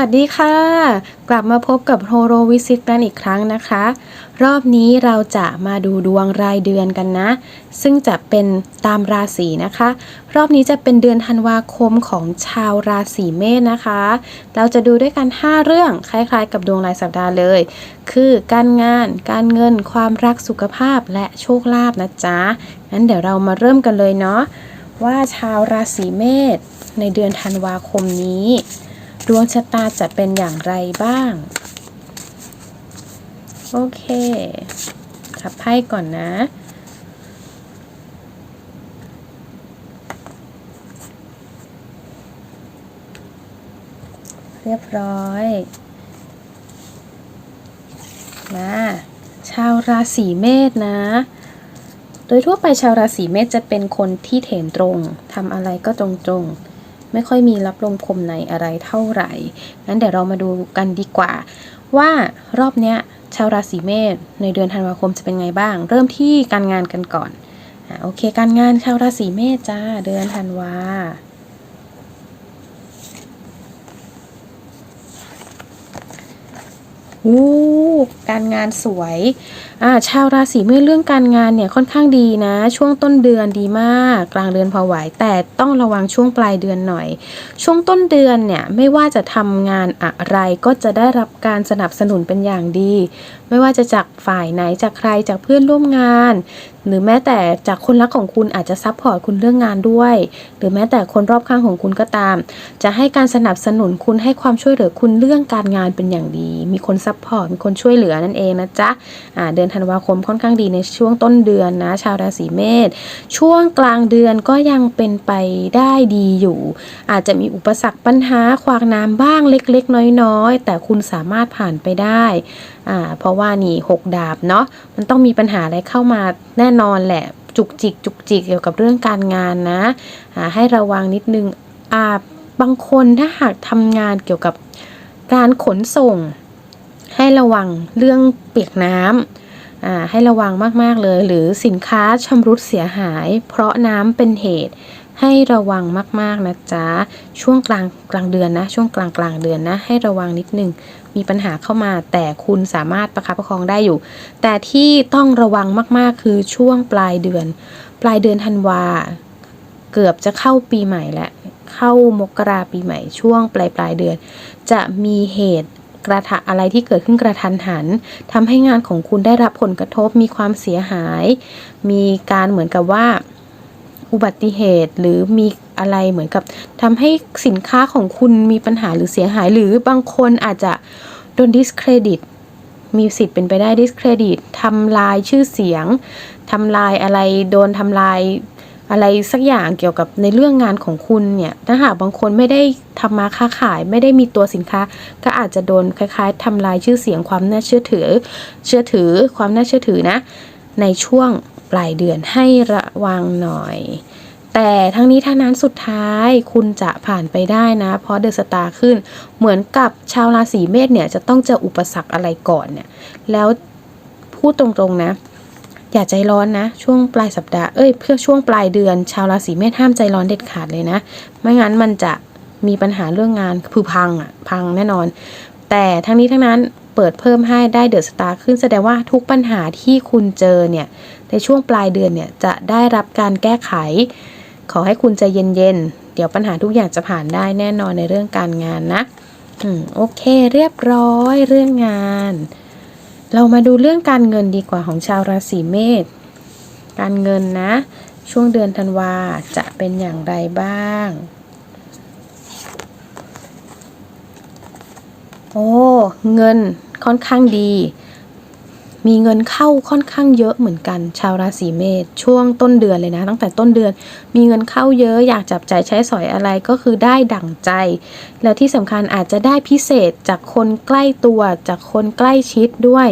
วัสดีค่ะ กลับมาพบกับโฮโรวิซิตกันอีกครั้งนะคะ รอบนี้เราจะมาดูดวงรายเดือนกันนะ ซึ่งจะเป็นตามราศีนะคะ รอบนี้จะเป็นเดือนธันวาคมของชาวราศีเมษนะคะ เราจะดูด้วยกัน 5 เรื่องคล้ายๆ กับดวงรายสัปดาห์เลย คือการงาน การเงิน ความรักสุขภาพและโชคลาภนะจ๊ะงั้นเดี๋ยวเรามาเริ่มกันเลยเนาะว่าชาวราศีเมษในเดือนธันวาคมนี้ ดวงชะตาจะเป็นอย่างไรบ้าง โอเคขับไพ่ก่อนนะ เรียบร้อยนะชาวราศีเมษนะโดยทั่วไปชาวราศีเมษจะเป็นคนที่เถนตรง ทำอะไรก็ตรงๆ ไม่ค่อยมีรับลมคมในอะไรเท่าไหร่งั้นเดี๋ยวเรามาดูกันดีกว่า ว่ารอบเนี้ยชาวราศีเมษในเดือนธันวาคมจะเป็นไงบ้าง เริ่มที่การงานกันก่อนอโอเค การงานชาวราศีเมษจ้าเดือนธันวาอู้ การงานสวยอ่าชาวราศีเมษเรื่องการงานเนี่ยค่อนข้างดีนะ ช่วงต้นเดือนดีมาก กลางเดือนพอไหวแต่ต้องระวังช่วงปลายเดือนหน่อย ช่วงต้นเดือนเนี่ยไม่ว่าจะทำงานอะไรก็จะได้รับการสนับสนุนเป็นอย่างดี ไม่ว่าจะจากฝ่ายไหนจากใครจากเพื่อนร่วมงาน หรือแม้แต่จากคนรักของคุณอาจจะซัพพอร์ตคุณเรื่องงานด้วย หรือแม้แต่คนรอบข้างของคุณก็ตาม จะให้การสนับสนุนคุณให้ความช่วยเหลือคุณเรื่องการงานเป็นอย่างดี มีคนซัพพอร์ตมีคนช่วยยเหลือนั่นเองนะจ๊ะเดือนธันวาคมค่อนข้างดีในช่วงต้นเดือนนะชาวราศีเมษช่วงกลางเดือนก็ยังเป็นไปได้ดีอยู่ อาจจะมีอุปสรรคปัญหาขวากน้ำบ้างเล็กๆ น้อยๆ แต่คุณสามารถผ่านไปได้เพราะว่านี่หกดาบเนาะมันต้องมีปัญหาอะไรเข้ามาแน่นอนแหละจุกจิกจุกจิกเกี่ยวกับเรื่องการงานนะให้ระวังนิดนึงอาบางคนถ้าหากทำงานเกี่ยวกับการขนส่ง ให้ระวังเรื่องเปียกน้ำอ่าให้ระวังมากๆเลย หรือสินค้าชำรุดเสียหาย เพราะน้ำเป็นเหตุให้ระวังมากๆนะจ๊ะ ช่วงกลางกลางเดือนนะ ช่วงกลางกลางเดือนนะ ให้ระวังนิดนึง มีปัญหาเข้ามาแต่คุณสามารถประคับประคองได้อยู่ แต่ที่ต้องระวังมากๆ คือช่วงปลายเดือน ปลายเดือนธันวา เกือบจะเข้าปีใหม่แล้ว เข้ามกราปีใหม่ช่วงปลายปลายเดือน จะมีเหตุ กระทะอะไรที่เกิดขึ้นกระทันหันทำให้งานของคุณได้รับผลกระทบมีความเสียหาย มีการเหมือนกับว่าอุบัติเหตุหรือมีอะไรเหมือนกับทำให้สินค้าของคุณมีปัญหาหรือเสียหาย หรือบางคนอาจจะโดน discredit มีสิทธิ์เป็นไปได้ discredit ทำลายชื่อเสียงทำลายอะไรโดนทำลาย อะไรสักอย่างเกี่ยวกับในเรื่องงานของคุณเนี่ยถ้าหากบางคนไม่ได้ทำมาค้าขาย ไม่ได้มีตัวสินค้า ก็อาจจะโดนคล้าย ๆทำลายชื่อเสียงความน่าเชื่อถือ เชื่อถือความน่าเชื่อถือนะ ในช่วงปลายเดือนให้ระวังหน่อย แต่ทั้งนี้ทั้งนั้นสุดท้ายคุณจะผ่านไปได้นะ เพราะเดอะสตาร์ขึ้นเหมือนกับชาวราศีเมษเนี่ยจะต้องเจออุปสรรคอะไรก่อนเนี่ยแล้วพูดตรงๆนะ อย่าใจร้อนนะ ช่วงปลายสัปดาห์เอ้ยเพื่อช่วงปลายเดือน ชาวราศีเมษห้ามใจร้อนเด็ดขาดเลยนะ ไม่งั้นมันจะมีปัญหาเรื่องงานคือพังอะพังแน่นอน แต่ทั้งนี้ทั้งนั้นเปิดเพิ่มให้ได้เดอะสตาร์ขึ้นแสดงว่าทุกปัญหาที่คุณเจอเนี่ยในช่วงปลายเดือนเนี่ยจะได้รับการแก้ไข ขอให้คุณใจเย็นๆเดี๋ยวปัญหาทุกอย่างจะผ่านได้แน่นอนในเรื่องการงานนะอืมโอเคเรียบร้อยเรื่องงาน เรามาดูเรื่องการเงินดีกว่าของชาวราศีเมษ การเงินนะ ช่วงเดือนธันวาจะเป็นอย่างไรบ้าง โอ้ เงินค่อนข้างดี มีเงินเข้าค่อนข้างเยอะเหมือนกัน ชาวราศีเมษช่วงต้นเดือนเลยนะ ตั้งแต่ต้นเดือน มีเงินเข้าเยอะอยากจับใจ่ายใช้สอยอะไรก็คือได้ดั่งใจ แล้วที่สำคัญอาจจะได้พิเศษจากคนใกล้ตัวจากคนใกล้ชิดด้วย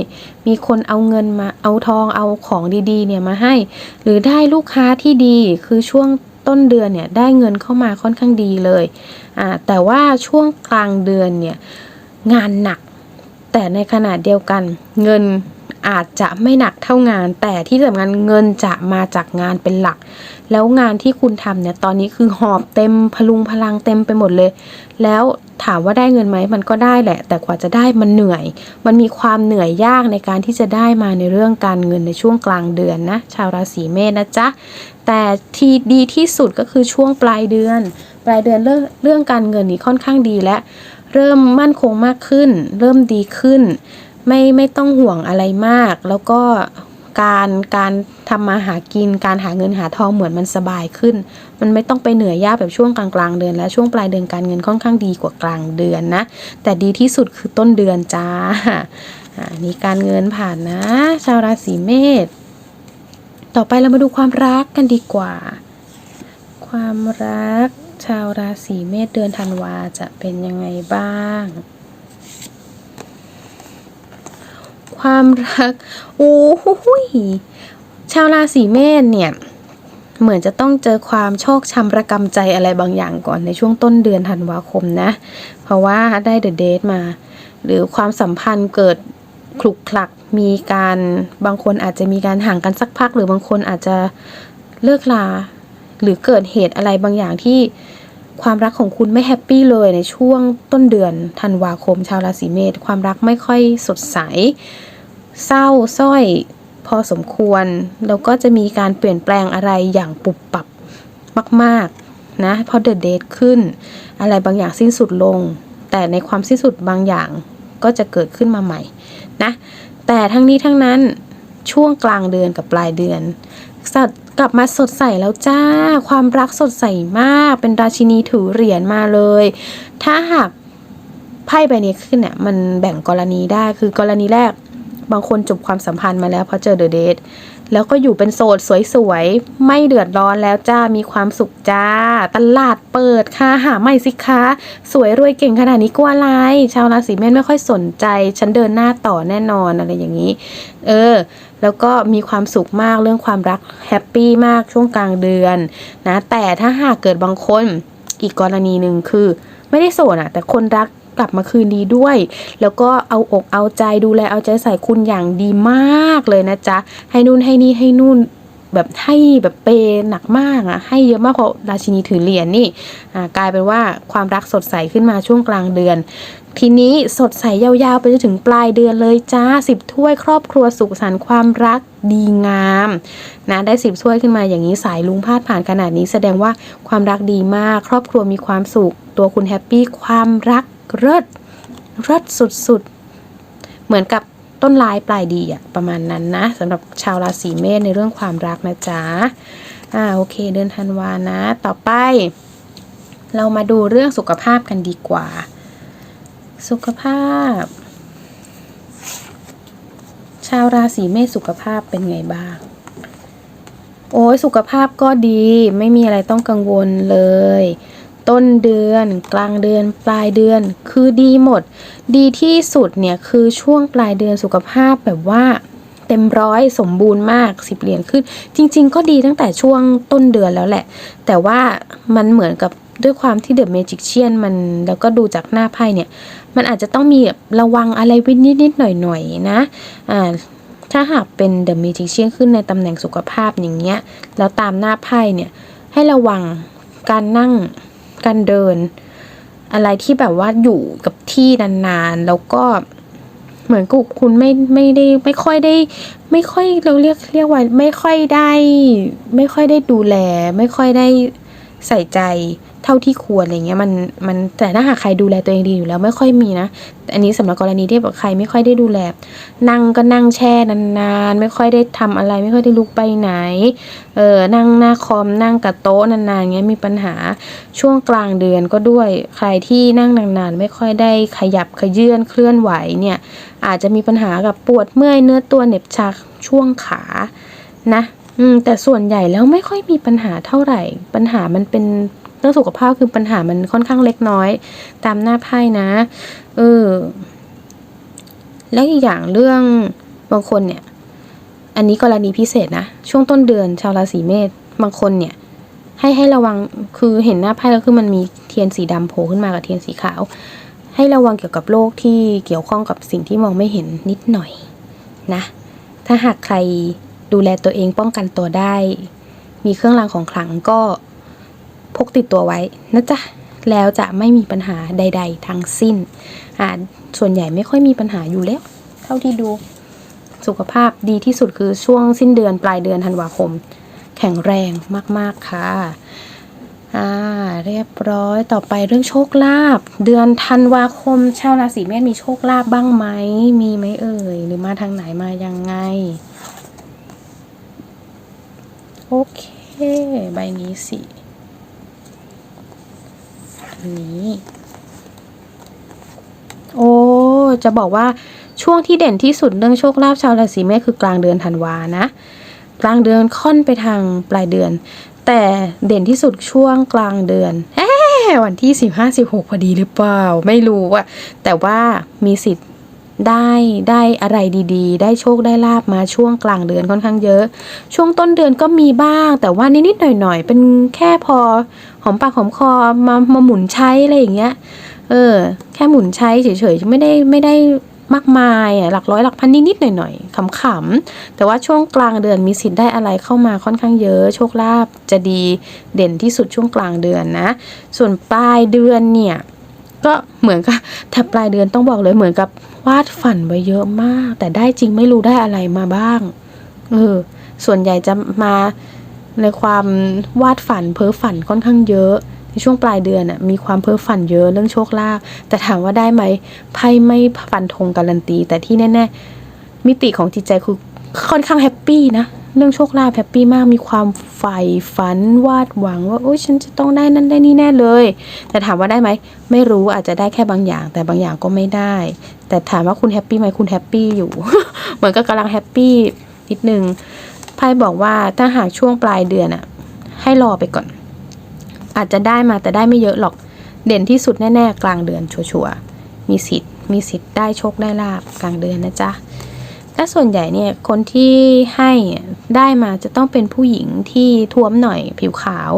มีคนเอาเงินมาเอาทองเอาของดีๆเนี่ยมาให้ หรือได้ลูกค้าที่ดีคือช่วงต้นเดือนเนี่ยได้เงินเข้ามาค่อนข้างดีเลยอ่าแต่ว่าช่วงกลางเดือนเนี่ยงานหนัก แต่ในขณะเดียวกันเงิน อาจจะไม่หนักเท่างาน แต่ที่สำคัญเงินจะมาจากงานเป็นหลัก แล้วงานที่คุณทำเนี่ยตอนนี้คือหอบเต็มพลุงพลังเต็มไปหมดเลย แล้วถามว่าได้เงินไหมมันก็ได้แหละ แต่กว่าจะได้มันเหนื่อย มันมีความเหนื่อยยากในการที่จะได้มาในเรื่องการเงินในช่วงกลางเดือนนะ ชาวราศีเมษนะจ๊ะแต่ที่ดีที่สุดก็คือช่วงปลายเดือน ปลายเดือนเรื่องเรื่องการเงินนี่ค่อนข้างดีและเริ่มมั่นคงมากขึ้น เริ่มดีขึ้น ไม่ไม่ต้องห่วงอะไรมาก แล้วก็การการทำมาหากิน การหาเงินหาทองเหมือนมันสบายขึ้น มันไม่ต้องไปเหนื่อยยากแบบช่วงกลางกลางเดือน และช่วงปลายเดือนการเงินค่อนข้างดีกว่ากลางเดือนนะ แต่ดีที่สุดคือต้นเดือนจ้าอ่านี่การเงินผ่านนะ ชาวราศีเมษต่อไปเรามาดูความรักกันดีกว่า ความรักชาวราศีเมษเดือนธันวาจะเป็นยังไงบ้าง ความรัก โอ้โหยชาวราศีเมษเนี่ย เหมือนจะต้องเจอความโชคช้ำระกำใจอะไรบางอย่างก่อนในช่วงต้นเดือนธันวาคมนะ เพราะว่าได้เดอะเดทมา หรือความสัมพันธ์เกิดคลุกคลักมีการบางคนอาจจะมีการห่างกันสักพัก หรือบางคนอาจจะเลิกลา หรือเกิดเหตุอะไรบางอย่างที่ ความรักของคุณไม่แฮปปี้เลยในช่วงต้นเดือนธันวาคมชาวราศีเมษความรักไม่ค่อยสดใส เศร้าสร้อยพอสมควร แล้วก็จะมีการเปลี่ยนแปลงอะไรอย่างปุบปับมาก ๆ นะพอเดอะเดทขึ้น อะไรบางอย่างสิ้นสุดลง แต่ในความสิ้นสุดบางอย่างก็จะเกิดขึ้นมาใหม่นะแต่ทั้งนี้ทั้งนั้นช่วงกลางเดือนกับปลายเดือนสัต กลับมาสดใสแล้วจ้า ความรักสดใสมาก เป็นราชินีถือเหรียญมาเลย ถ้าหากไพ่ใบนี้ขึ้นเนี่ยมันแบ่งกรณีได้คือกรณีแรกบางคนจบความสัมพันธ์มาแล้วเพราะเจอเดอะเดทแล้วก็อยู่เป็นโสดสวยๆ ไม่เดือดร้อนแล้วจ้ามีความสุขจ้า ตลาดเปิดค่ะหาใหม่สิคะสวยรวยเก่งขนาดนี้กลัวอะไร ชาวราศีเมษไม่ค่อยสนใจ ฉันเดินหน้าต่อแน่นอนอะไรอย่างนี้ เออ แล้วก็มีความสุขมากเรื่องความรักแฮปปี้มากช่วงกลางเดือนนะแต่ถ้าหากเกิดบางคนอีกกรณีหนึ่งคือ ไม่ได้โสดอะแต่คนรักกลับมาคืนดีด้วย แล้วก็เอาอกเอาใจดูแลเอาใจใส่คุณอย่างดีมากเลยนะจ๊ะ ให้นู่นให้นี่ให้นู่นแบบให้แบบเปย์หนักมากอะให้เยอะมากเพราะราชินีถือเหรียญนี่กลายเป็นว่าความรักสดใสขึ้นมาช่วงกลางเดือน ทีนี้สดใสยาวๆ ไปจนถึงปลายเดือนเลยจ้าสิบถ้วยครอบครัวสุขสันต์ความรักดีงามนะได้สิบถ้วยขึ้นมาอย่างนี้สายลุงพาดผ่านขนาดนี้แสดงว่าความรักดีมาก ครอบครัวมีความสุข ตัวคุณแฮปปี้ความรักเลิศเลิศสุดๆ เหมือนกับต้นลายปลายดีอะประมาณนั้นนะสำหรับชาวราศีเมษในเรื่องความรักนะจ๊ะอ่าโอเค เดือนธันวานะ ต่อไป เรามาดูเรื่องสุขภาพกันดีกว่า สุขภาพ ชาวราศีเมษสุขภาพเป็นไงบ้าง โอ้ยสุขภาพก็ดีไม่มีอะไรต้องกังวลเลย ต้นเดือน กลางเดือน ปลายเดือน คือดีหมด ดีที่สุดเนี่ยคือช่วงปลายเดือนสุขภาพแบบว่าเต็มร้อยสมบูรณ์มากสิบเหรียญขึ้น จริง ๆ ก็ดีตั้งแต่ช่วงต้นเดือนแล้วแหละ แต่ว่ามันเหมือนกับด้วยความที่เดอะเมจิกเชียนมันแล้วก็ดูจากหน้าไพ่เนี่ย มันอาจจะต้องมีแบบระวังอะไรไว้นิดๆหน่อยๆนะอ่าถ้าหากเป็นเดอะมีจิเชียนขึ้นในตำแหน่งสุขภาพอย่างเงี้ยแล้วตามหน้าไพ่เนี่ยให้ระวังการนั่งการเดิน อะไรที่แบบว่าอยู่กับที่นานๆ แล้วก็เหมือนกับคุณไม่ไม่ได้ไม่ค่อยได้ ไม่ค่อยเราเรียกเรียกว่าไม่ค่อยได้ ไม่ค่อยได้ดูแล ไม่ค่อยได้ ใส่ใจเท่าที่ควรอะไรเงี้ยมันมันแต่ถ้าหากใครดูแลตัวเองดีอยู่แล้วไม่ค่อยมีนะอันนี้สำหรับกรณีที่แบบใครไม่ค่อยได้ดูแล นั่งก็นั่งแช่นานๆ ไม่ค่อยได้ทำอะไร ไม่ค่อยได้ลุกไปไหนเออนั่งหน้าคอมนั่งกับโต๊ะนานๆเงี้ยมีปัญหาช่วงกลางเดือนก็ด้วยใครที่นั่งนานๆ ไม่ค่อยได้ขยับขยื่นเคลื่อนไหวเนี่ยอาจจะมีปัญหากับปวดเมื่อยเนื้อตัวเหน็บชาช่วงขานะ อืมแต่ส่วนใหญ่แล้วไม่ค่อยมีปัญหาเท่าไหร่ ปัญหามันเป็นเรื่องสุขภาพคือปัญหามันค่อนข้างเล็กน้อย ตามหน้าไพ่นะเออแล้วอีกอย่างเรื่องบางคนเนี่ย อันนี้กรณีพิเศษนะ ช่วงต้นเดือนชาวราศีเมษบางคนเนี่ย ให้ให้ระวังคือเห็นหน้าไพ่แล้วคือมันมีเทียนสีดำโผล่ขึ้นมากับเทียนสีขาว ให้ระวังเกี่ยวกับโรคที่เกี่ยวข้องกับสิ่งที่มองไม่เห็นนิดหน่อยนะ ถ้าหากใคร ดูแลตัวเองป้องกันตัวได้ มีเครื่องรางของขลังก็พกติดตัวไว้นะจ๊ะแล้วจะไม่มีปัญหาใด ๆ ทั้งสิ้นอ่าส่วนใหญ่ไม่ค่อยมีปัญหาอยู่แล้ว เท่าที่ดูสุขภาพดีที่สุดคือช่วงสิ้นเดือนปลายเดือนธันวาคม แข็งแรงมาก ๆ ค่ะอ่าเรียบร้อยต่อไปเรื่องโชคลาภเดือนธันวาคม ชาวราศีเมษมีโชคลาภบ้างไหมมีไหมเอ่ย หรือมาทางไหนมายังไง โอเค ใบนี้สิอันนี้ โอ้ จะบอกว่าช่วงที่เด่นที่สุดเรื่องโชคลาภชาวราศีเมษคือกลางเดือนธันวานะ กลางเดือนค่อนไปทางปลายเดือน แต่เด่นที่สุดช่วงกลางเดือนวันที่สิบห้าสิบหกพอดีหรือเปล่า ไม่รู้อะแต่ว่ามีสิทธิ์ ได้ได้อะไรดีๆ ได้โชคได้ลาบมาช่วงกลางเดือนค่อนข้างเยอะ ช่วงต้นเดือนก็มีบ้าง แต่ว่านิดๆหน่อยๆ เป็นแค่พอหอมปากหอมคอมามาหมุนใช้อะไรอย่างเงี้ยเออ แค่หมุนใช้เฉยๆไม่ได้ไม่ได้มากมายอะหลักร้อยหลักพันนิดๆหน่อยๆขำๆแต่ว่าช่วงกลางเดือนมีสิทธิ์ได้อะไรเข้ามาค่อนข้างเยอะ โชคลาภจะดีเด่นที่สุดช่วงกลางเดือนนะ ส่วนปลายเดือนเนี่ย ก็เหมือนกับถ้าปลายเดือนต้องบอกเลยเหมือนกับวาดฝันไว้เยอะมาก แต่ได้จริงไม่รู้ได้อะไรมาบ้างเออส่วนใหญ่จะมาในความวาดฝันเพ้อฝันค่อนข้างเยอะในช่วงปลายเดือนน่ะมีความเพ้อฝันเยอะเรื่องโชคลาภแต่ถามว่าได้ไหมไพ่ไม่ฟันธงการันตี แต่ที่แน่ๆมิติของจิตใจคือค่อนข้างแฮปปี้นะเรื่องโชคลาภแฮปปี้มากมีความ ใฝ่ฝันวาดหวังว่าโอ้ยฉันจะต้องได้นั่นได้นี่แน่เลย แต่ถามว่าได้ไหม ไม่รู้อาจจะได้แค่บางอย่าง แต่บางอย่างก็ไม่ได้ แต่ถามว่าคุณแฮปปี้ไหมคุณแฮปปี้อยู่ เหมือนก็กำลังแฮปปี้นิดนึงไพ่บอกว่าถ้าหากช่วงปลายเดือนอะให้รอไปก่อน อาจจะได้มาแต่ได้ไม่เยอะหรอกเด่นที่สุดแน่ ๆ กลางเดือนชัวร์ๆมีสิทธิ์มีสิทธิ์ได้โชคได้ลาบกลางเดือนนะจ๊ะ และส่วนใหญ่เนี่ยคนที่ให้ได้มาจะต้องเป็นผู้หญิงที่ท้วมหน่อยผิวขาว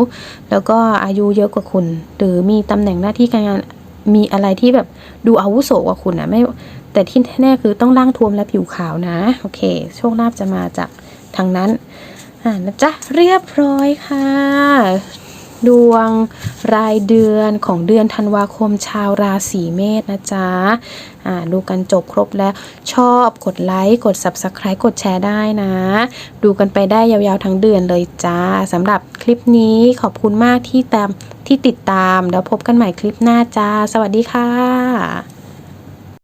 แล้วก็อายุเยอะกว่าคุณ หรือมีตำแหน่งหน้าที่การงานมีอะไรที่แบบดูอาวุโสกว่าคุณนะไม่แต่ที่แน่คือต้องร่างท้วมและผิวขาวนะ โอเค โชคลาภจะมาจากทางนั้นอ่านะจ๊ะเรียบร้อยค่ะ ดวงรายเดือนของเดือนธันวาคมชาวราศีเมษนะจ๊ะอ่าดูกันจบครบแล้วชอบกดไลค์กด Subscribe กดแชร์ได้นะ ดูกันไปได้ยาวๆทั้งเดือนเลยจ้าสำหรับคลิปนี้ขอบคุณมากที่ตามที่ติดตาม แล้วพบกันใหม่คลิปหน้าจ้า สวัสดีค่ะ